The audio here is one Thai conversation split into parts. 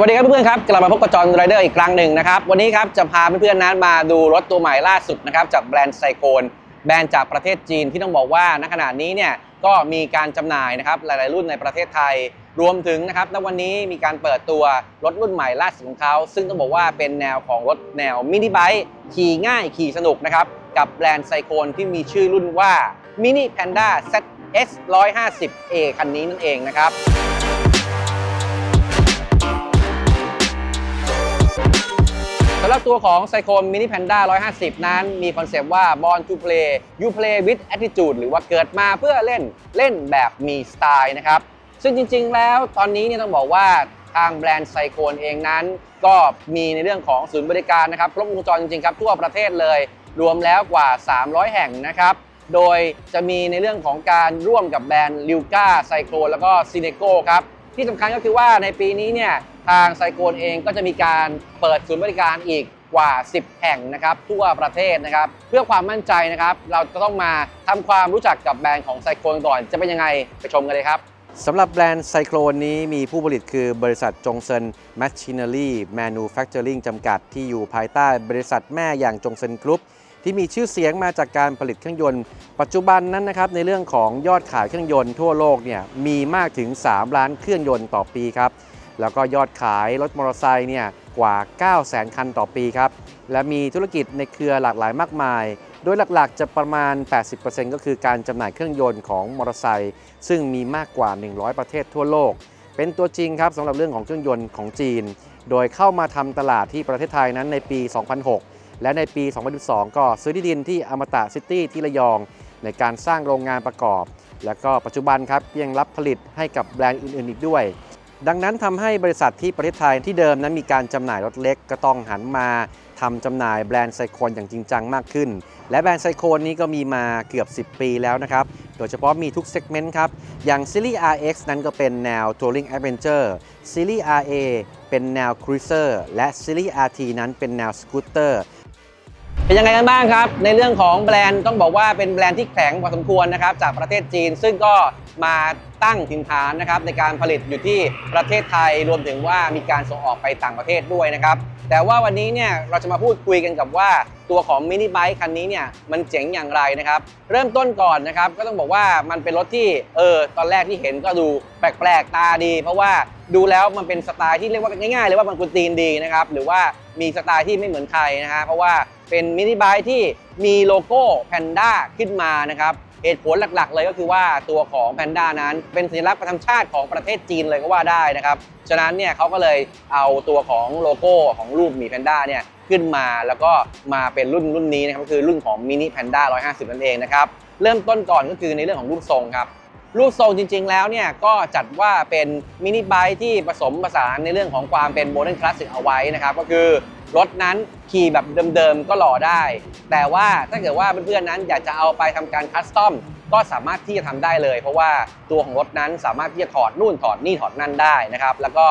วัสดีครับเพื่อนๆครับกลับมาพบกับจอห์นไรเดอร์อีกครั้งหนึ่งนะครับ วันนี้ครับจะพาเพื่อนๆนั้นมาดูรถตัวใหม่ล่าสุดนะครับจากแบรนด์ไซโคนแบรนด์จากประเทศจีนที่ต้องบอกว่าณขณะนี้เนี่ยก็มีการจำหน่ายนะครับหลายๆรุ่นในประเทศไทย รวมถึงนะครับณวันนี้มีการเปิดตัวรถรุ่นใหม่ล่าสุดของเขาซึ่งต้องบอกว่าเป็นแนวของรถแนวมินิไบค์ขี่ง่ายขี่สนุกนะครับกับแบรนด์ไซโคนที่มีชื่อรุ่นว่า Mini Panda ZS 150A คันนี้นั่นเองนะครับำหรับตัวของไซโค n Mini Panda 150 นั้น มีคอนเซปต์ว่า Born to Play You Play with Attitude หรือว่าเกิดมาเพื่อเล่นเล่นแบบมีสไตล์นะครับ ซึ่งจริง ๆ แล้วตอนนี้เนี่ยต้องบอกว่าทางแบรนด์ไซโคนเองนั้น ก็มีในเรื่องของศูนย์บริการนะครับครบวงจรจริง ๆ ครับ ทั่วประเทศเลย รวมแล้วกว่า 300 แห่งนะครับ โดยจะมีในเรื่องของการร่วมกับแบรนด์ลิวก้าไซโคลแล้วก็ซีเนโกครับ ที่สำคัญก็คือว่าในปีนี้เนี่ย ทางไซโคนเองก็จะมีการเปิดศูนย์บริการอีกกว่า 10 แห่งนะครับทั่วประเทศนะครับ เพื่อความมั่นใจนะครับ เราจะต้องมาทำความรู้จักกับแบรนด์ของไซโคนก่อน จะเป็นยังไงไปชมกันเลยครับสำหรับแบรนด์ไซโคลนนี้มีผู้ผลิตคือบริษัทจงเซิน Machinery Manufacturing จำกัดที่อยู่ภายใต้บริษัทแม่อย่างจงเซินกรุ๊ปที่มีชื่อเสียงมาจากการผลิตเครื่องยนต์ ปัจจุบันนั้นนะครับในเรื่องของยอดขายเครื่องยนต์ทั่วโลกเนี่ยมีมากถึง 3 ล้านเครื่องยนต์ต่อปีครับ แล้วก็ยอดขายรถมอเตอร์ไซค์เนี่ยกว่า 9 0 0 0 0 0 คันต่อปีครับ และมีธุรกิจในเครือหลากหลายมากมาย โดยหลักๆ จะประมาณ 80%ก็คือการจำหน่ายเครื่องยนต์ของมอเตอร์ไซค์ซึ่งมีมากกว่า 100 ประเทศทั่วโลก เป็นตัวจริงครับสำหรับเรื่องของเครื่องยนต์ของจีน โดยเข้ามาทำตลาดที่ประเทศไทยนั้นในปี 2006 และในปี 2012 ก็ซื้อที่ดินที่อมตะซิตี้ที่ระยอง ในการสร้างโรงงานประกอบ แล้วก็ปัจจุบันครับยังรับผลิตให้กับแบรนด์อื่นๆอีกด้วย ดังนั้นทำให้บริษัทที่ประเทศไทยที่เดิมนั้นมีการจำหน่ายรถเล็กก็ต้องหันมาทำจำหน่ายแบรนด์ไซโคนอย่างจริงจังมากขึ้น และแบรนด์ไซโคนนี้ก็มีมาเกือบ 10 ปีแล้วนะครับ โดยเฉพาะมีทุกเซกเมนต์ครับ อย่างซีรีส์ RX นั้นก็เป็นแนว Touring Adventure ซีรีส์ RA เป็นแนว Cruiser และซีรีส์ RT นั้นเป็นแนวสกูตเตอร์เป็นยังไงกันบ้างครับ ในเรื่องของแบรนด์ต้องบอกว่าเป็นแบรนด์ที่แข็งพอสมควรนะครับจากประเทศจีน ซึ่งก็ มาตั้งถิ่นฐานนะครับในการผลิตอยู่ที่ประเทศไทยรวมถึงว่ามีการส่งออกไปต่างประเทศด้วยนะครับ แต่ว่าวันนี้เนี่ยเราจะมาพูดคุยกันกับว่าตัวของมินิไบค์คันนี้เนี่ยมันเจ๋งอย่างไรนะครับเริ่มต้นก่อนนะครับก็ต้องบอกว่ามันเป็นรถที่เออตอนแรกที่เห็นก็ดูแปลกๆตาดี เพราะว่าดูแล้วมันเป็นสไตล์ที่เรียกว่าง่ายๆเลยว่ามันกุนตีนดีนะครับหรือว่ามีสไตล์ที่ไม่เหมือนใครนะฮะเพราะว่าเป็นมินิไบค์ที่มีโลโก้แพนด้าขึ้นมานะครับ เหตุผลหลักๆ เลยก็คือว่าตัวของแพนด้านั้น เป็นสัญลักษณ์ประจำชาติของประเทศจีนเลยก็ว่าได้นะครับ ฉะนั้นเนี่ยเขาก็เลยเอาตัวของโลโก้ของรูปหมีแพนด้าเนี่ยขึ้นมาแล้วก็มาเป็นรุ่นรุ่นนี้นะครับก็คือรุ่นของมินิแพนด้า150 นั่นเองนะครับ เริ่มต้นก่อนก็คือในเรื่องของรูปทรงครับ รูปทรงจริง ๆ แล้วเนี่ยก็จัดว่าเป็นมินิไบค์ที่ผสมผสานในเรื่องของความเป็นโมเดิร์นคลาสสิกเอาไว้นะครับก็คือ รถนั้นขี่แบบเดิมๆก็หล่อได้ แต่ว่าถ้าเกิดว่าเพื่อนๆนั้นอยากจะเอาไปทำการคัสตอมก็สามารถที่จะทำได้เลย เพราะว่าตัวของรถนั้นสามารถที่จะถอดนู่นถอดนี่ถอดนั่นได้นะครับ แล้วก็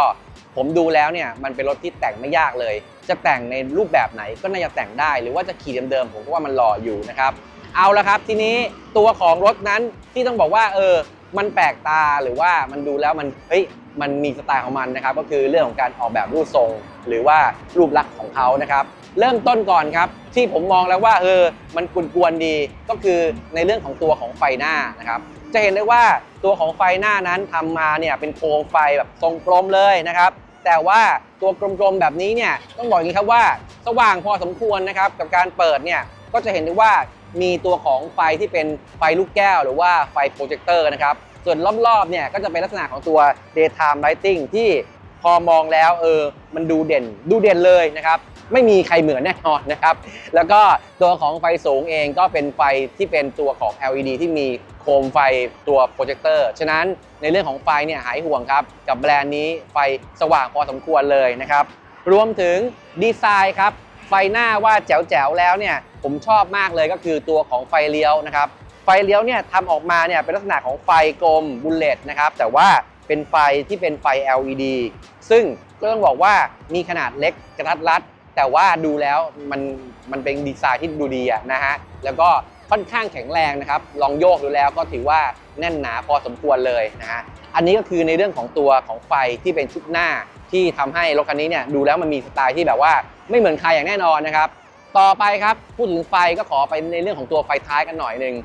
ผมดูแล้วเนี่ยมันเป็นรถที่แต่งไม่ยากเลย จะแต่งในรูปแบบไหนก็น่าจะแต่งได้ หรือว่าจะขี่เดิมๆผมก็ว่ามันหล่ออยู่นะครับ เอาละครับทีนี้ตัวของรถนั้นที่ต้องบอกว่าเออมันแปลกตาหรือว่ามันดูแล้วมันเฮ้ย มันมีสไตล์ของมันนะครับก็คือเรื่องของการออกแบบรูปทรง หรือว่ารูปลักษณ์ของเขานะครับ เริ่มต้นก่อนครับที่ผมมองแล้วว่าเออมันกวนๆดีก็คือในเรื่องของตัวของไฟหน้านะครับจะเห็นได้ว่าตัวของไฟหน้านั้นทำมาเนี่ยเป็นโครงไฟแบบทรงกลมเลยนะครับ แต่ว่าตัวกลมๆแบบนี้เนี่ยต้องบอกอย่างนี้ครับว่าสว่างพอสมควรนะครับกับการเปิดเนี่ยก็จะเห็นได้ว่ามีตัวของไฟที่เป็นไฟลูกแก้ว หรือว่าไฟโปรเจคเตอร์นะครับ ส่วนรอบๆเนี่ยก็จะเป็นลักษณะของตัว daytime lighting ที่พอมองแล้วเออมันดูเด่นดูเด่นเลยนะครับไม่มีใครเหมือนแน่นอนนะครับ แล้วก็ตัวของไฟสูงเองก็เป็นไฟที่เป็นตัวของ LED ที่มีโคมไฟตัวโปรเจคเตอร์ ฉะนั้นในเรื่องของไฟเนี่ยหายห่วงครับ กับแบรนด์นี้ไฟสว่างพอสมควรเลยนะครับ รวมถึงดีไซน์ครับ ไฟหน้าว่าแจ๋วๆแล้วเนี่ย ผมชอบมากเลยก็คือตัวของไฟเลี้ยวนะครับ ไฟเลี้ยวเนี่ยทำออกมาเนี่ยเป็นลักษณะของไฟกลมบุลเลตนะครับแต่ว่าเป็นไฟที่เป็นไฟ LED ซึ่งก็ต้องบอกว่ามีขนาดเล็กกระทัดรัด แต่ว่าดูแล้วมันมันเป็นดีไซน์ที่ดูดีอะนะฮะแล้วก็ค่อนข้างแข็งแรงนะครับ ลองโยกดูแล้วก็ถือว่าแน่นหนาพอสมควรเลยนะฮะอันนี้ก็คือในเรื่องของตัวของไฟที่เป็นชุดหน้าที่ทำให้รถคันนี้เนี่ยดูแล้วมันมีสไตล์ที่แบบว่าไม่เหมือนใครอย่างแน่นอนนะครับ ต่อไปครับพูดถึงไฟก็ขอไปในเรื่องของตัวไฟท้ายกันหน่อยหนึ่ง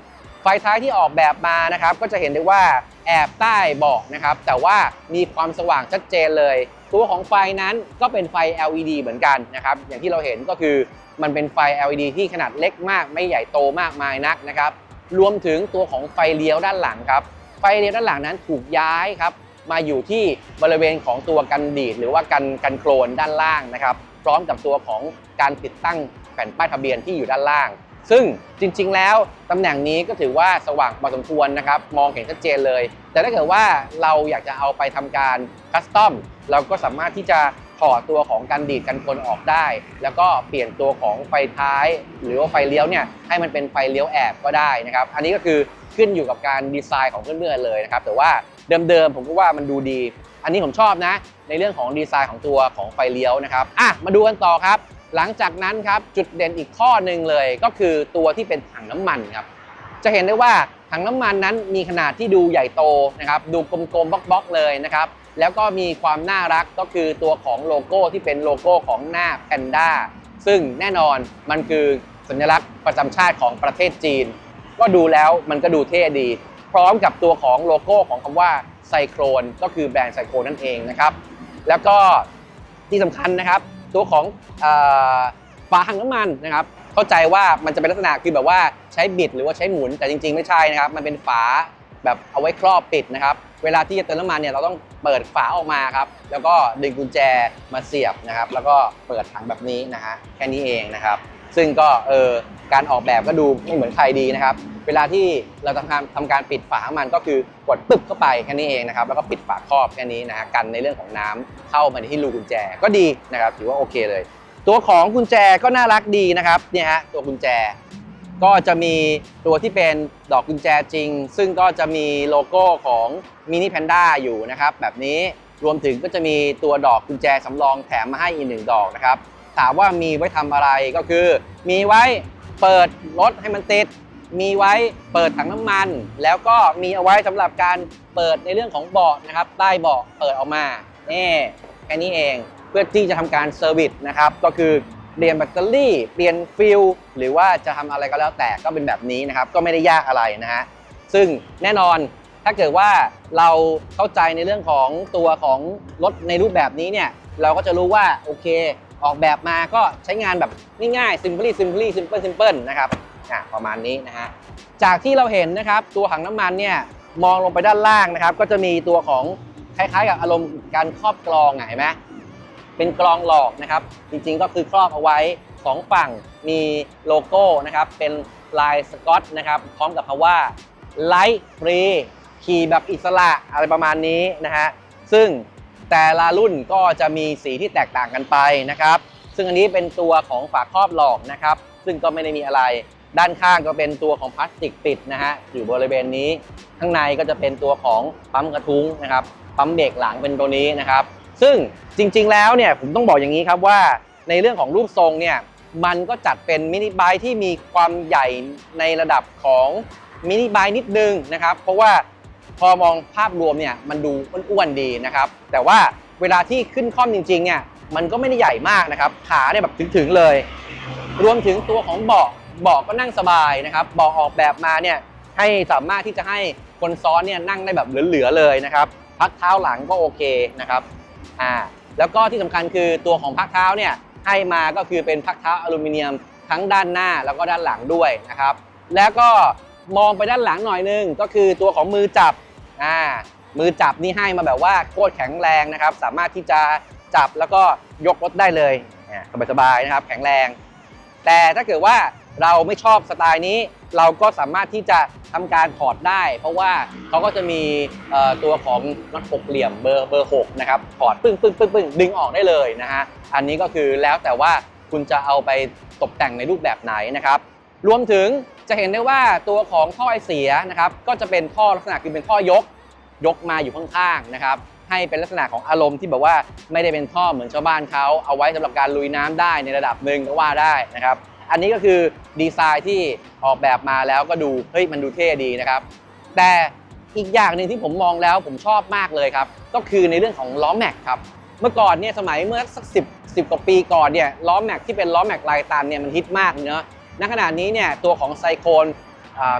ไฟท้ายที่ออกแบบมานะครับก็จะเห็นได้ว่าแอบใต้เบาะนะครับแต่ว่ามีความสว่างชัดเจนเลย ตัวของไฟนั้นก็เป็นไฟ LED เหมือนกันนะครับอย่างที่เราเห็นก็คือมันเป็นไฟ LED ที่ขนาดเล็กมาก ไม่ใหญ่โตมากมายนักนะครับรวมถึงตัวของไฟเลี้ยวด้านหลังครับไฟเลี้ยวด้านหลังนั้นถูกย้ายครับมาอยู่ที่บริเวณของตัวกันดีด หรือว่ากันกันโคลนด้านล่างนะครับ พร้อมกับตัวของการติดตั้งแผ่นป้ายทะเบียนที่อยู่ด้านล่าง ซึ่งจริง ๆ แล้วตำแหน่งนี้ก็ถือว่าสว่างพอสมควรนะครับ มองเห็นชัดเจนเลย แต่ถ้าเกิดว่าเราอยากจะเอาไปทำการคัสตอมเราก็สามารถที่จะถอดตัวของการดีดกันคลนออกได้ แล้วก็เปลี่ยนตัวของไฟท้าย หรือว่าไฟเลี้ยวเนี่ยให้มันเป็นไฟเลี้ยวแอบก็ได้นะครับ อันนี้ก็คือขึ้นอยู่กับการดีไซน์ของเพื่อนๆเลยนะครับ แต่ว่าเดิมๆผมก็ว่ามันดูดี อันนี้ผมชอบนะ ในเรื่องของดีไซน์ของตัวของไฟเลี้ยวนะครับอะมาดูกันต่อครับ หลังจากนั้นครับจุดเด่นอีกข้อหนึ่งเลยก็คือตัวที่เป็นถังน้ำมันครับจะเห็นได้ว่าถังน้ำมันนั้นมีขนาดที่ดูใหญ่โตนะครับดูกลมๆบล็อกๆเลยนะครับแล้วก็มีความน่ารักก็คือตัวของโลโก้ที่เป็นโลโก้ของหน้าแพนด้าซึ่งแน่นอนมันคือสัญลักษณ์ประจำชาติของประเทศจีน ก็ดูแล้วมันก็ดูเท่ดี พร้อมกับตัวของโลโก้ของคำว่าไซโครนก็คือแบรนด์ไซโครนนั่นเองนะครับแล้วก็ที่สำคัญนะครับ ตัวของฝาหังน้ำมันนะครับเข้าใจว่ามันจะเป็นลักษณะคือแบบว่าใช้บิดหรือว่าใช้หมุนแต่จริง ๆ ไม่ใช่นะครับ มันเป็นฝาแบบเอาไว้ครอบปิดนะครับ เวลาที่จะเติมน้ำมันเนี่ยเราต้องเปิดฝาออกมาครับ แล้วก็ดึงกุญแจมาเสียบนะครับ แล้วก็เปิดถังแบบนี้นะฮะแค่นี้เองนะครับ ซึ่งก็เออการออกแบบก็ดูไม่เหมือนใครดีนะครับ เวลาที่เราทำการทำการปิดฝามันก็คือกดตึ๊บเข้าไปแค่นี้เองนะครับ แล้วก็ปิดฝาครอบแค่นี้นะฮะกันในเรื่องของน้ำเข้ามาที่รูกุญแจก็ดีนะครับถือว่าโอเคเลย ตัวของกุญแจก็น่ารักดีนะครับเนี่ยฮะตัวกุญแจ ก็จะมีตัวที่เป็นดอกกุญแจจริง ซึ่งก็จะมีโลโก้ของมินิแพนด้าอยู่นะครับ แบบนี้รวมถึงก็จะมีตัวดอกกุญแจสำรองแถมมาให้อีกหนึ่งดอกนะครับ ถามว่ามีไว้ทำอะไรก็คือ มีไว้เปิดรถให้มันติด มีไว้เปิดถังน้ำมัน แล้วก็มีเอาไว้สำหรับการเปิดในเรื่องของเบาะนะครับใต้เบาะเปิดออกมานี่แค่นี้เองเพื่อที่จะทำการเซอร์วิสนะครับก็คือเปลี่ยนแบตเตอรี่ เปลี่ยนฟิลหรือว่าจะทำอะไรก็แล้วแต่ก็เป็นแบบนี้นะครับ ก็ไม่ได้ยากอะไรนะฮะซึ่งแน่นอนถ้าเกิดว่าเราเข้าใจในเรื่องของตัวของรถในรูปแบบนี้เนี่ย เราก็จะรู้ว่าโอเค ออกแบบมาก็ใช้งานแบบง่ายๆ simply simply simple simple นะครับอะประมาณนี้นะฮะจากที่เราเห็นนะครับ ตัวถังน้ำมันเนี่ยมองลงไปด้านล่างนะครับ ก็จะมีตัวของคล้ายๆ กับอารมณ์การครอบกรองไงเห็นไหมเป็นกรองหลอกนะครับ จริงๆก็คือครอบเอาไว้สองฝั่งมีโลโก้นะครับ เป็นลายสกอตนะครับ พร้อมกับคำว่าไลท์ฟรีขี่แบบอิสระอะไรประมาณนี้นะฮะซึ่ง แต่ละรุ่นก็จะมีสีที่แตกต่างกันไปนะครับ ซึ่งอันนี้เป็นตัวของฝาครอบหลอกนะครับ ซึ่งก็ไม่ได้มีอะไร ด้านข้างก็เป็นตัวของพลาสติกปิดนะฮะอยู่บริเวณนี้ ข้างในก็จะเป็นตัวของปั๊มกระทุ้งนะครับปั๊มเบรกหลังเป็นตัวนี้นะครับ ซึ่งจริง ๆ แล้วเนี่ยผมต้องบอกอย่างนี้ครับว่าในเรื่องของรูปทรงเนี่ยมันก็จัดเป็นมินิไบค์ที่มีความใหญ่ในระดับของมินิไบค์นิดนึงนะครับ เพราะว่า อมองภาพรวมเนี่ยมันดูอ้วนๆดีนะครับ แต่ว่าเวลาที่ขึ้นคล่อมจริงๆเนี่ยมันก็ไม่ได้ใหญ่มากนะครับ ขาเนี่ยแบบถึงๆเลย รวมถึงตัวของเบาะเบาะก็นั่งสบายนะครับเบาะออกแบบมาเนี่ยให้สามารถที่จะให้คนซ้อนเนี่ยนั่งได้แบบเหลือๆเลยนะครับ พักเท้าหลังก็โอเคนะครับอ่าแล้วก็ที่สำคัญคือตัวของพักเท้าเนี่ยให้มาก็คือเป็นพักเท้าอลูมิเนียมทั้งด้านหน้าแล้วก็ด้านหลังด้วยนะครับ แล้วก็มองไปด้านหลังหน่อยนึงก็คือตัวของมือจับ อ่ามือจับนี่ให้มาแบบว่าโคตรแข็งแรงนะครับ สามารถที่จะจับแล้วก็ยกรถได้เลยอ่าสบายๆนะครับ แข็งแรง แต่ถ้าเกิดว่าเราไม่ชอบสไตล์นี้ เราก็สามารถที่จะทำการถอดได้ เพราะว่าเขาก็จะมีตัวของน็อตหกเหลี่ยมเบอร์เบอร์หกนะครับถอดปึ้งปึ้งปึ้งปึ้งดึงออกได้เลยนะฮะอันนี้ก็คือแล้วแต่ว่าคุณจะเอาไปตกแต่งในรูปแบบไหนนะครับ รวมถึงจะเห็นได้ว่าตัวของท่อไอเสียนะครับก็จะเป็นท่อลักษณะคือเป็นท่อยกยกมาอยู่ข้างๆนะครับให้เป็นลักษณะของอารมณ์ที่แบบว่าไม่ได้เป็นท่อเหมือนชาวบ้านเขาเอาไว้สำหรับการลุยน้ำได้ในระดับหนึ่งก็ว่าได้นะครับ อันนี้ก็คือดีไซน์ที่ออกแบบมาแล้วก็ดูเฮ้ยมันดูเท่ดีนะครับ แต่อีกอย่างหนึ่งที่ผมมองแล้วผมชอบมากเลยครับ ก็คือในเรื่องของล้อแม็กครับเมื่อก่อนเนี่ยสมัยเมื่อสักสิบสิบกว่าปีก่อนเนี่ยล้อแม็กที่เป็นล้อแม็กลายตันเนี่ยมันฮิตมากเนอะ ณขณะนี้เนี่ยตัวของไซโคน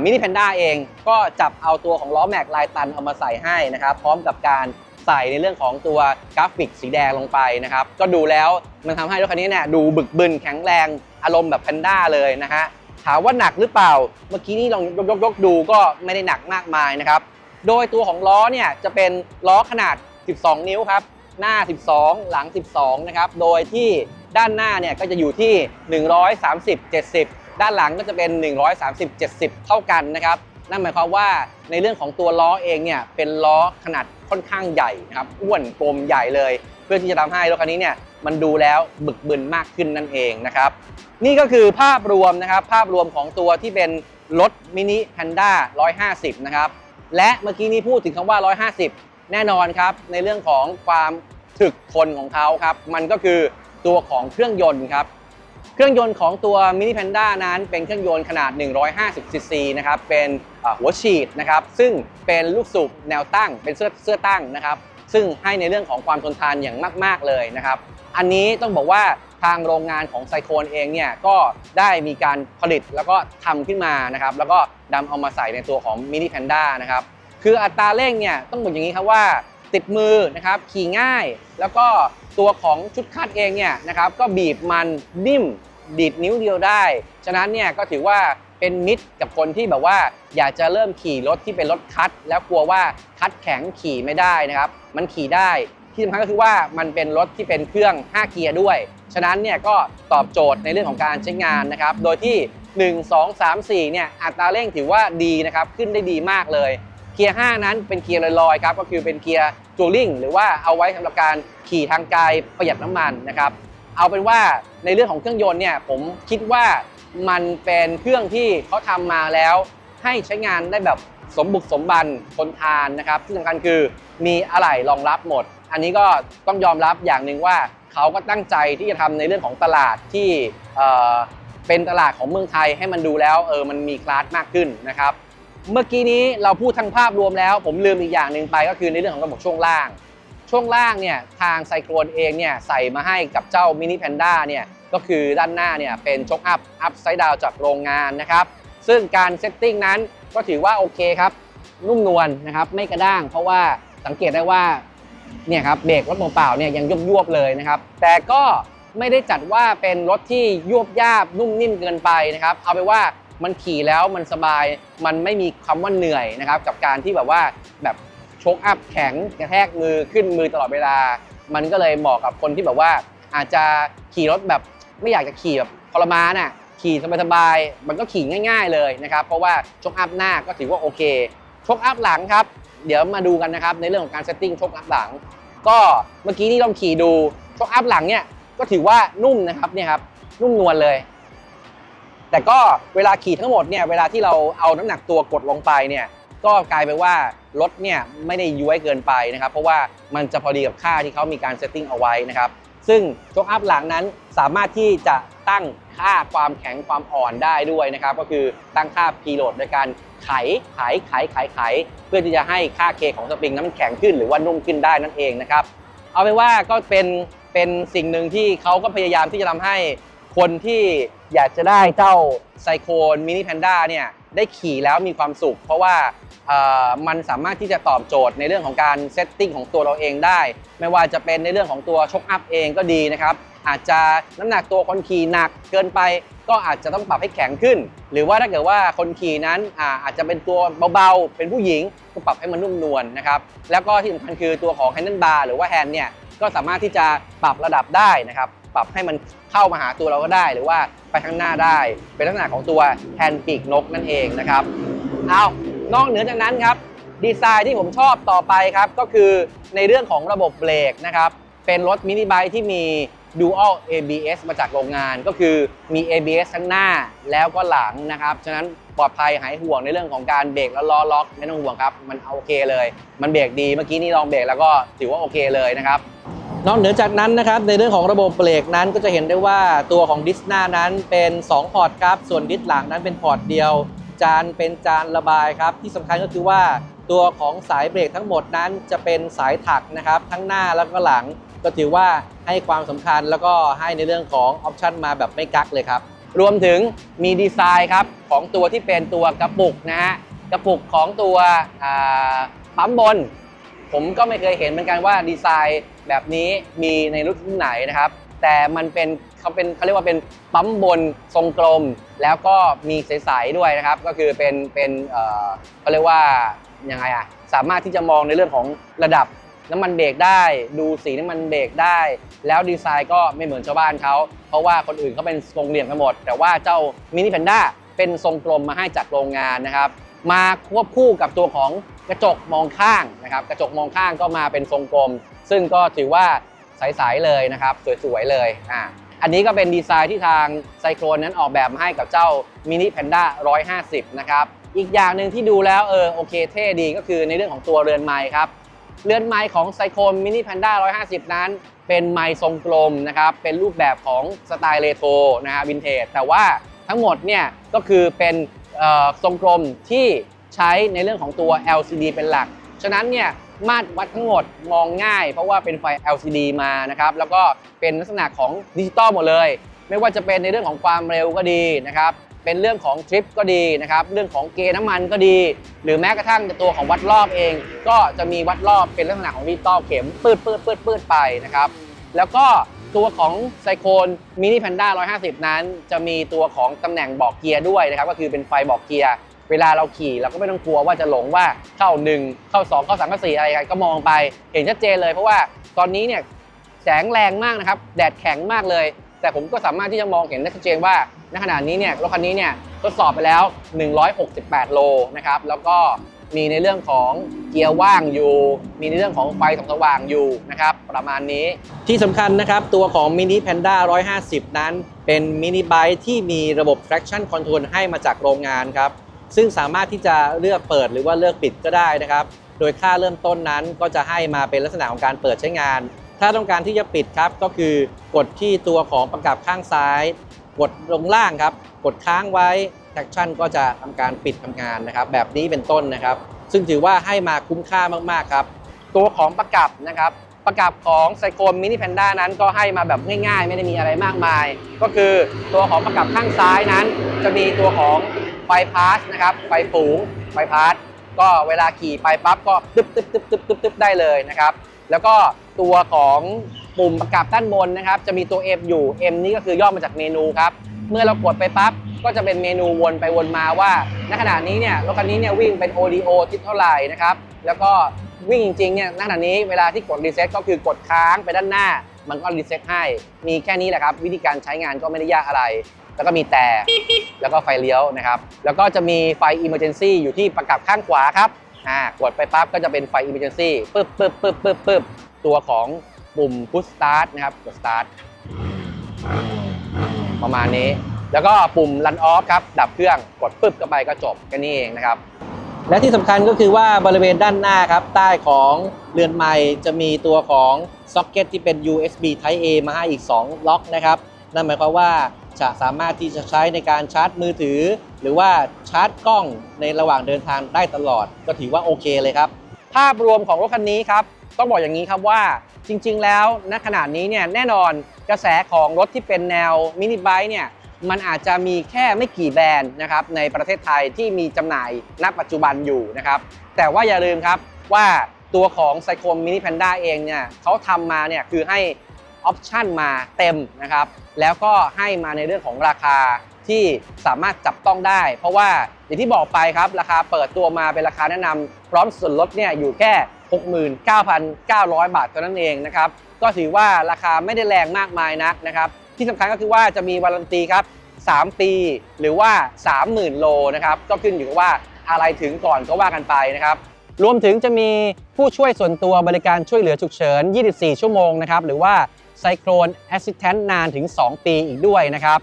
มินิแพนด้าเองก็จับเอาตัวของล้อแม็กลายตันเอามาใส่ให้นะครับพร้อมกับการใส่ในเรื่องของตัวกราฟิกสีแดงลงไปนะครับก็ดูแล้วมันทำให้รถคันนี้เนี่ยดูบึกบึนแข็งแรงอารมณ์แบบแพนด้าเลยนะฮะถามว่าหนักหรือเปล่า เมื่อกี้นี่ลองยกยกยกดูก็ไม่ได้หนักมากมายนะครับ โดยตัวของล้อเนี่ยจะเป็นล้อขนาด 12 นิ้วครับ หน้า 12 หลัง 12 นะครับ โดยที่ด้านหน้าเนี่ยก็จะอยู่ที่ 130 70 ด้านหลังก็จะเป็น 130 70 เท่ากันนะครับ นั่นหมายความว่าในเรื่องของตัวล้อเองเนี่ยเป็นล้อขนาดค่อนข้างใหญ่นะครับอ้วนกลมใหญ่เลย เพื่อที่จะทำให้รถคันนี้เนี่ยมันดูแล้วบึกบึนมากขึ้นนั่นเองนะครับ นี่ก็คือภาพรวมนะครับภาพรวมของตัวที่เป็นรถมินิแพนด้า150 นะครับ และเมื่อกี้นี้พูดถึงคำว่า 150 แน่นอนครับ ในเรื่องของความถึกทนของเขาครับ มันก็คือตัวของเครื่องยนต์ครับ เครื่องยนต์ของตัว Mini Panda นั้นเป็นเครื่องยนต์ขนาด 150 ซีซีนะครับ เป็นหัวฉีดนะครับ ซึ่งเป็นลูกสูบแนวตั้ง เป็นเสื้อเสื้อตั้งนะครับ ซึ่งให้ในเรื่องของความทนทานอย่างมาก ๆ เลยนะครับ อันนี้ต้องบอกว่าทางโรงงานของไซโคนเองเนี่ยก็ได้มีการผลิตแล้วก็ทำขึ้นมานะครับ แล้วก็นำเอามาใส่ในตัวของ Mini Panda นะครับ คืออัตราเร่งเนี่ยต้องบอกอย่างนี้ครับว่า ติดมือนะครับขี่ง่าย แล้วก็ตัวของชุดคัดเองเนี่ยนะครับก็บีบมันนิ่มดีดนิ้วเดียวได้ ฉะนั้นเนี่ยก็ถือว่าเป็นมิตรกับคนที่แบบว่าอยากจะเริ่มขี่รถที่เป็นรถคัด แล้วกลัวว่าคัดแข็งขี่ไม่ได้นะครับ มันขี่ได้ที่สำคัญก็คือว่ามันเป็นรถที่เป็นเครื่อง 5 เกียร์ด้วย ฉะนั้นเนี่ยก็ตอบโจทย์ในเรื่องของการใช้งานนะครับ โดยที่ 1 2 3 4เนี่ยอัตราเร่งถือว่าดีนะครับ ขึ้นได้ดีมากเลย เกียร์ 5 นั้นเป็นเกียร์ลอยๆครับก็คือเป็นเกียร์จูริงหรือว่าเอาไว้สำหรับการขี่ทางไกลประหยัดน้ำมันนะครับเอาเป็นว่าในเรื่องของเครื่องยนต์เนี่ยผมคิดว่ามันเป็นเครื่องที่เขาทำมาแล้ว ให้ใช้งานได้แบบสมบุกสมบันทนทานนะครับที่สำคัญคือมีอะไหล่รองรับหมด อันนี้ก็ต้องยอมรับอย่างหนึ่งว่าเขาก็ตั้งใจที่จะทำในเรื่องของตลาดที่เเป็นตลาดของเมืองไทยให้มันดูแล้วเออมันมีคลาสมากขึ้นนะครับ เมื่อกี้นี้เราพูดทั้งภาพรวมแล้ว ผมลืมอีกอย่างหนึ่งไปก็คือในเรื่องของระบบช่วงล่าง ช่วงล่างเนี่ยทางไซโครนเองเนี่ยใส่มาให้กับเจ้ามินิแพนด้าเนี่ยก็คือด้านหน้าเนี่ยเป็นช็อคอัพอัพไซด์ดาวจากโรงงานนะครับ ซึ่งการเซตติ้งนั้นก็ถือว่าโอเคครับนุ่มนวลนะครับไม่กระด้าง เพราะว่าสังเกตได้ว่าเนี่ยครับเบรกรถเปล่าเนี่ยยังยวบๆเลยนะครับ แต่ก็ไม่ได้จัดว่าเป็นรถที่ยวบยาบนุ่มนิ่มเกินไปนะครับ เอาไปว่า มันขี่แล้วมันสบาย มันไม่มีคำว่าเหนื่อยนะครับกับการที่แบบว่าแบบชกอัพแข็งกระแทกมือขึ้นมือตลอดเวลา มันก็เลยเหมาะกับคนที่แบบว่า อาจจะขี่รถแบบไม่อยากจะขี่แบบทรมานอะขี่สบายๆมันก็ขี่ง่าย ๆเลยนะครับเพราะว่าชกอัพหน้าก็ถือว่าโอเคชกอัพหลังครับ เดี๋ยวมาดูกันนะครับในเรื่องของการเซตติ้งชกอัพหลัง ก็เมื่อกี้ที่ลองขี่ดูชกอัพหลังเนี่ยก็ถือว่านุ่มนะครับเนี่ยครับนุ่มนวลเลย แต่ก็เวลาขี่ทั้งหมดเนี่ยเวลาที่เราเอาน้ำหนักตัวกดลงไปเนี่ยก็กลายไปนว่ารถเนี่ยไม่ได้ย้วยเกินไปนะครับ เพราะว่ามันจะพอดีกับค่าที่เขามีการเซตติ้งเอาไว้นะครับ ซึ่งชกอัพหลังนั้นสามารถที่จะตั้งค่าความแข็งความอ่อนได้ด้วยนะครับ ก็คือตั้งค่า p ีโ a ดโดยการไขไขไขไขไข เพื่อที่จะให้ค่า K ของสปริงนั้นมันแข็งขึ้นหรือว่านุ่มขึ้นได้นั่นเองนะครับ เอาเป็นว่าก็เป็นเป็นสิ่งหนึ่งที่เขาก็พยายามที่จะทำให้ คนที่อยากจะได้เจ้าไซโคนมินิแพนด้าเนี่ยได้ขี่แล้วมีความสุข เพราะว่ามันสามารถที่จะตอบโจทย์ในเรื่องของการเซตติ้งของตัวเราเองได้ ไม่ว่าจะเป็นในเรื่องของตัวชกอัพเองก็ดีนะครับอาจจะน้ำหนักตัวคนขี่หนักเกินไป ก็อาจจะต้องปรับให้แข็งขึ้น หรือว่าถ้าเกิดว่าคนขี่นั้นอาจจะเป็นตัวเบาๆ เป็นผู้หญิงก็ปรับให้มันนุ่มนวลนะครับ แล้วก็ที่สำคัญคือตัวของ handle bar หรือว่าแฮนด์เนี่ยก็สามารถที่จะปรับระดับได้นะครับ ปรับให้มันเข้ามาหาตัวเราก็ได้ หรือว่าไปข้างหน้าได้ เป็นลักษณะของตัวแฮนด์ปีกนกนั่นเองนะครับเอานอกเหนือจากนั้นครับดีไซน์ที่ผมชอบต่อไปครับ ก็คือในเรื่องของระบบเบรกนะครับ เป็นรถมินิไบค์ที่มี Dual ABS มาจากโรงงานก็คือมี ABS ทั้งหน้าแล้วก็หลังนะครับ ฉะนั้นปลอดภัยหายห่วงในเรื่องของการเบรกแล้วล้อล็อกไม่ต้องห่วงครับ มันโอเคเลย มันเบรกดีเมื่อกี้นี่ลองเบรกแล้วก็ถือว่าโอเคเลยนะครับ นอกเหนือจากนั้นนะครับในเรื่องของระบบเบรกนั้นก็จะเห็นได้ว่าตัวของดิสหน้านั้นเป็น 2 พอร์ตครับ ส่วนดิสหลังนั้นเป็นพอร์ตเดียว จานเป็นจานระบายครับ ที่สำคัญก็คือว่าตัวของสายเบรกทั้งหมดนั้นจะเป็นสายถักนะครับ ทั้งหน้าแล้วก็หลัง ก็ถือว่าให้ความสำคัญแล้วก็ให้ในเรื่องของออปชันมาแบบไม่กักเลยครับ รวมถึงมีดีไซน์ครับของตัวที่เป็นตัวกระปุกนะฮะกระปุกของตัวปั๊มบน ผมก็ไม่เคยเห็นเหมือนกันว่าดีไซน์แบบนี้มีในรุ่นไหนนะครับ แต่มันเป็นเขาเป็นเขาเรียกว่าเป็นปั๊มบนทรงกลม แล้วก็มีใสๆด้วยนะครับ ก็คือเป็นเป็นเอ่อเขาเรียกว่ายังไงอะสามารถที่จะมองในเรื่องของระดับน้ำมันเบรกได้ ดูสีน้ำมันเบรกได้ แล้วดีไซน์ก็ไม่เหมือนชาวบ้านเขาเพราะว่าคนอื่นเขาเป็นทรงเหลี่ยมกันหมด แต่ว่าเจ้ามินิแพนด้าเป็นทรงกลมมาให้จากโรงงานนะครับ มาควบคู่กับตัวของ กระจกมองข้างนะครับกระจกมองข้างก็มาเป็นทรงกลม ซึ่งก็ถือว่าใสๆเลยนะครับสวยๆเลยอ่าอันนี้ก็เป็นดีไซน์ที่ทางไซโครนนั้นออกแบบมาให้กับเจ้ามินิแพนด้า150 นะครับ อีกอย่างหนึ่งที่ดูแล้วเออโอเคเท่ดีก็คือในเรื่องของตัวเรือนไม้ครับ เรือนไม้ของไซโคนมินิแพนด้า150 นั้น เป็นไม้ทรงกลมนะครับ เป็นรูปแบบของสไตล์เรโทรนะฮะวินเทจแต่ว่าทั้งหมดเนี่ยก็คือเป็นเอ่อทรงกลมที่ ใช้ในเรื่องของตัว LCD เป็นหลัก ฉะนั้นเนี่ยมาตรวัดทั้งหมดมองง่าย เพราะว่าเป็นไฟ LCD มานะครับแล้วก็เป็นลักษณะของดิจิตอลหมดเลย ไม่ว่าจะเป็นในเรื่องของความเร็วก็ดีนะครับเป็นเรื่องของทริปก็ดีนะครับเรื่องของเกณฑ์น้ำมันก็ดี หรือแม้กระทั่งตัวของวัดรอบเอง ก็จะมีวัดรอบเป็นลักษณะของดิจิตอลเข็มปืดปืดปืดปืดไปนะครับแล้วก็ตัวของไซโคนมินิแพนด้า150 นั้น จะมีตัวของตำแหน่งบอกเกียร์ด้วยนะครับ ก็คือเป็นไฟบอกเกียร์ เวลาเราขี่เราก็ไม่ต้องกลัวว่าจะหลงว่าเข้า 1 เข้า 2 เข้า3เข้า4อะไรกันก็มองไปเห็นชัดเจนเลยเพราะว่าตอนนี้เนี่ยแสงแรงมากนะครับแดดแข็งมากเลย แต่ผมก็สามารถที่จะมองเห็นได้ชัดเจนว่าณขณะนี้เนี่ยรถคันนี้เนี่ยทดสอบไปแล้ว 168 โลนะครับแล้วก็มีในเรื่องของเกียร์ว่างอยู่ มีในเรื่องของไฟส่องสว่างอยู่นะครับประมาณนี้ที่สำคัญนะครับตัวของ Mini Panda 150 นั้น เป็นมินิไบค์ที่มีระบบ traction control ให้มาจากโรงงานครับ ซึ่งสามารถที่จะเลือกเปิดหรือว่าเลือกปิดก็ได้นะครับ โดยค่าเริ่มต้นนั้นก็จะให้มาเป็นลักษณะของการเปิดใช้งาน ถ้าต้องการที่จะปิดครับก็คือกดที่ตัวของประกับข้างซ้าย กดลงล่างครับ กดค้างไว้ traction ก็จะทำการปิดทำงานนะครับ แบบนี้เป็นต้นนะครับ ซึ่งถือว่าให้มาคุ้มค่ามากๆครับ ตัวของประกับนะครับประกับของไซโคมมินิแพนด้านั้นก็ให้มาแบบง่ายๆ ไม่ได้มีอะไรมากมาย ก็คือตัวของประกับข้างซ้ายนั้น จะมีตัวของ ไฟพาสนะครับไฟฝูงไฟพาสก็เวลาขี่ไปปั๊บก็ตึ๊บตึ๊บตึ๊บตึ๊บตึ๊บตึ๊บได้เลยนะครับ แล้วก็ตัวของปุ่มประกับด้านบนนะครับ จะมีตัว M อยู่ M นี่ก็คือย่อมาจากเมนูครับ เมื่อเรากดไปปั๊บก็จะเป็นเมนูวนไปวนมาว่าณขณะนี้เนี่ยรถคันนี้เนี่ยวิ่งเป็น ODO ทิศเท่าไหร่นะครับ แล้วก็วิ่งจริงๆเนี่ยณขณะนี้เวลาที่กดรีเซ็ตก็คือกดค้างไปด้านหน้า มันก็รีเซ็ตให้ มีแค่นี้แหละครับ วิธีการใช้งานก็ไม่ได้ยากอะไร แล้วก็มีแต่แล้วก็ไฟเลี้ยวนะครับ แล้วก็จะมีไฟ Emergency อยู่ที่ประกับข้างขวาครับอ่ากดไปปั๊บก็จะเป็นไฟ Emergency ปึ๊บปึ๊บปึ๊บปึ๊บปึ๊บตัวของปุ่ม Push Start นะครับกด Start ประมาณนี้ แล้วก็ปุ่ม Run Off ครับ ดับเครื่องกดปึ๊บเข้าไปก็จบแค่นี้เองนะครับ และที่สำคัญก็คือว่าบริเวณด้านหน้าครับ ใต้ของเรือนไม้จะมีตัวของซ็อกเก็ตที่เป็น USB Type A มาให้อีก 2 ล็อกนะครับ นั่นหมายความว่า จะสามารถที่จะใช้ในการชาร์จมือถือ หรือว่าชาร์จกล้องในระหว่างเดินทางได้ตลอด ก็ถือว่าโอเคเลยครับ ภาพรวมของรถคันนี้ครับต้องบอกอย่างนี้ครับว่าจริง ๆ แล้วณขนาดนี้เนี่ยแน่นอนกระแสของรถที่เป็นแนวมินิไบค์เนี่ยมันอาจจะมีแค่ไม่กี่แบรนด์นะครับในประเทศไทยที่มีจำหน่ายณปัจจุบันอยู่นะครับแต่ว่าอย่าลืมครับว่าตัวของไซโคมมินิแพนด้าเองเนี่ยเขาทำมาเนี่ยคือให้ ออปชันมาเต็มนะครับ แล้วก็ให้มาในเรื่องของราคาที่สามารถจับต้องได้ เพราะว่าอย่างที่บอกไปครับ ราคาเปิดตัวมาเป็นราคาแนะนำพร้อมส่วนลดเนี่ยอยู่แค่ 69,900 บาทเท่านั้นเองนะครับ ก็ถือว่าราคาไม่ได้แรงมากมายนักนะครับ ที่สำคัญก็คือว่าจะมีวารันตีครับ 3 ปีหรือว่า 30,000 โลนะครับ ก็ขึ้นอยู่กับว่าอะไรถึงก่อนก็ว่ากันไปนะครับรวมถึงจะมีผู้ช่วยส่วนตัวบริการช่วยเหลือฉุกเฉิน 24 ชั่วโมงนะครับ หรือว่า Cyclone Assistant นานถึง 2 ปีอีกด้วยนะครับ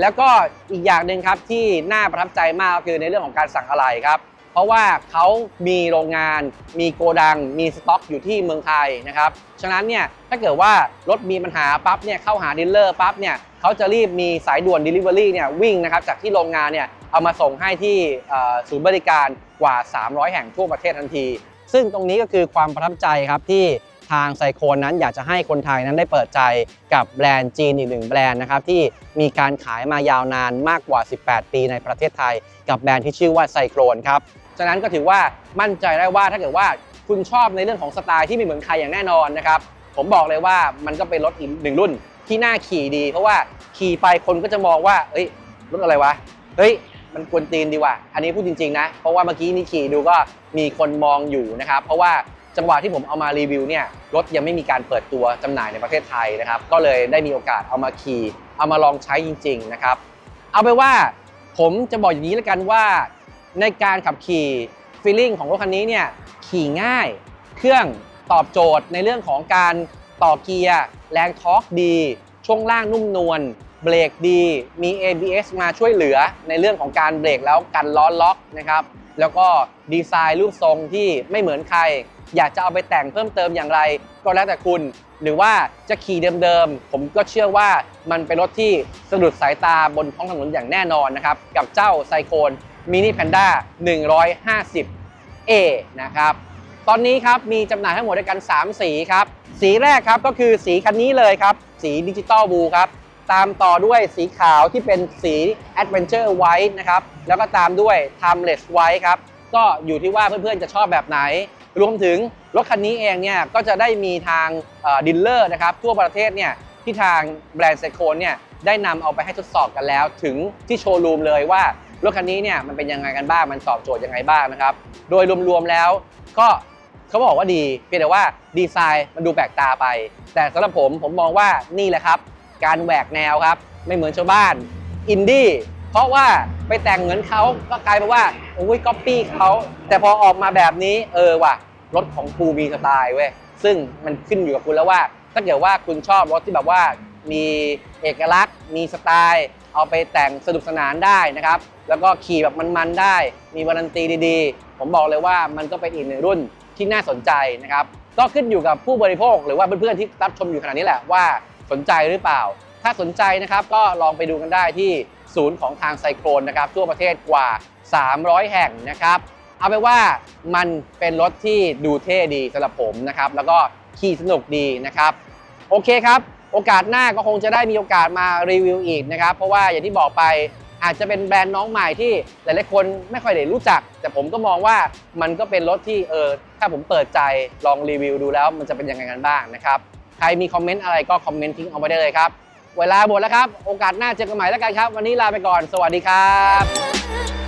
แล้วก็อีกอย่างหนึ่งครับที่น่าประทับใจมากก็คือในเรื่องของการสั่งอะไหล่ครับ เพราะว่าเขามีโรงงาน มีโกดัง มีสต็อกอยู่ที่เมืองไทยนะครับ ฉะนั้นเนี่ยถ้าเกิดว่ารถมีปัญหาปั๊บเนี่ยเข้าหาดีลเลอร์ปั๊บเนี่ยเขาจะรีบมีสายด่วน Delivery เนี่ยวิ่งนะครับจากที่โรงงานเนี่ยเอามาส่งให้ที่ศูนย์บริการกว่า 300 แห่งทั่วประเทศทันที ซึ่งตรงนี้ก็คือความประทับใจครับที่ ทางไซโคนนั้นอยากจะให้คนไทยนั้นได้เปิดใจกับแบรนด์จีนอีกหนึ่งแบรนด์นะครับที่มีการขายมายาวนานมากกว่า 18 ปีในประเทศไทย กับแบรนด์ที่ชื่อว่าไซโครนครับฉะนั้นก็ถือว่ามั่นใจได้ว่าถ้าเกิดว่าคุณชอบในเรื่องของสไตล์ที่ไม่เหมือนใครอย่างแน่นอนนะครับผมบอกเลยว่ามันก็เป็นรถอีกหนึ่งรุ่นที่น่าขี่ดี เพราะว่าขี่ไปคนก็จะมองว่าเอ้ยรถอะไรวะเฮ้ยมันกวนตีนดีว่ะ อันนี้พูดจริงๆนะ เพราะว่าเมื่อกี้นี่ขี่ดูก็มีคนมองอยู่นะครับ เพราะว่า จังหวะที่ผมเอามารีวิวเนี่ยรถยังไม่มีการเปิดตัวจำหน่ายในประเทศไทยนะครับก็เลยได้มีโอกาสเอามาขี่เอามาลองใช้จริง ๆนะครับ เอาไปว่าผมจะบอกอย่างนี้แล้วกันว่า ในการขับขี่ฟีลลิ่งของรถคันนี้เนี่ยขี่ง่ายเครื่องตอบโจทย์ในเรื่องของการต่อเกียร์แรงทอร์กดี ช่วงล่างนุ่มนวลเบรกดี มี ABS มาช่วยเหลือในเรื่องของการเบรกแล้วกันล้อล็อกนะครับ แล้วก็ดีไซน์รูปทรงที่ไม่เหมือนใคร อยากจะเอาไปแต่งเพิ่มเติมอย่างไร ก็แล้วแต่คุณ หรือว่าจะขี่เดิมๆ ผมก็เชื่อว่ามันเป็นรถที่สะดุดสายตาบนท้องถนนอย่างแน่นอนนะครับ กับเจ้าไซโคนมินิแพนด้า150 A นะครับ ตอนนี้ครับมีจำหน่ายทั้งหมดด้วยกัน 3 สีครับ สีแรกครับก็คือสีคันนี้เลยครับ สีดิจิตอลบูครับตามต่อด้วยสีขาวที่เป็นสี Adventure White นะครับ แล้วก็ตามด้วย Timeless White ครับ ก็อยู่ที่ว่าเพื่อนๆจะชอบแบบไหน รวมถึงรถคันนี้เองเนี่ยก็จะได้มีทางดิลเลอร์นะครับทั่วประเทศเนี่ยที่ทางแบรนด์ไซโคนเนี่ยได้นำเอาไปให้ทดสอบกันแล้ว ถึงที่โชว์รูมเลยว่ารถคันนี้เนี่ยมันเป็นยังไงกันบ้างมันตอบโจทย์ยังไงบ้างนะครับ โดยรวมๆแล้วก็เขาบอกว่าดีเพียงแต่ว่าดีไซน์มันดูแปลกตาไป แต่สำหรับผมผมมองว่านี่แหละครับ การแหวกแนวครับ ไม่เหมือนชาวบ้านอินดี้ เพราะว่าไปแต่งเหมือนเขาก็กลายเป็นว่าโอ้ยก๊อปปี้เขาแต่พอออกมาแบบนี้เออว่ะรถของกูมีสไตล์เว้ยซึ่งมันขึ้นอยู่กับคุณแล้วว่าถ้าเกิดว่าคุณชอบรถที่แบบว่ามีเอกลักษณ์ มีสไตล์ เอาไปแต่งสนุกสนานได้นะครับ แล้วก็ขี่แบบมันๆได้ มีวารันตีดีๆ ผมบอกเลยว่ามันก็เป็นอีกหนึ่งรุ่นที่น่าสนใจนะครับ ก็ขึ้นอยู่กับผู้บริโภค หรือว่าเพื่อนๆที่รับชมอยู่ขณะนี้แหละว่าสนใจหรือเปล่า ถ้าสนใจนะครับก็ลองไปดูกันได้ที่ ศูนย์ของทางไซโครนนะครับทั่วประเทศกว่า 300 แห่งนะครับ เอาไปว่ามันเป็นรถที่ดูเท่ดีสำหรับผมนะครับ แล้วก็ขี่สนุกดีนะครับ โอเคครับ โอกาสหน้าก็คงจะได้มีโอกาสมารีวิวอีกนะครับ เพราะว่าอย่างที่บอกไปอาจจะเป็นแบรนด์น้องใหม่ที่หลายๆคนไม่ค่อยได้รู้จัก แต่ผมก็มองว่ามันก็เป็นรถที่เออถ้าผมเปิดใจลองรีวิวดูแล้วมันจะเป็นยังไงกันบ้างนะครับ ใครมีคอมเมนต์อะไรก็คอมเมนต์ทิ้งเอาไว้ได้เลยครับ เวลาหมดแล้วครับ โอกาสหน้าเจอกันใหม่แล้วกันครับ วันนี้ลาไปก่อน สวัสดีครับ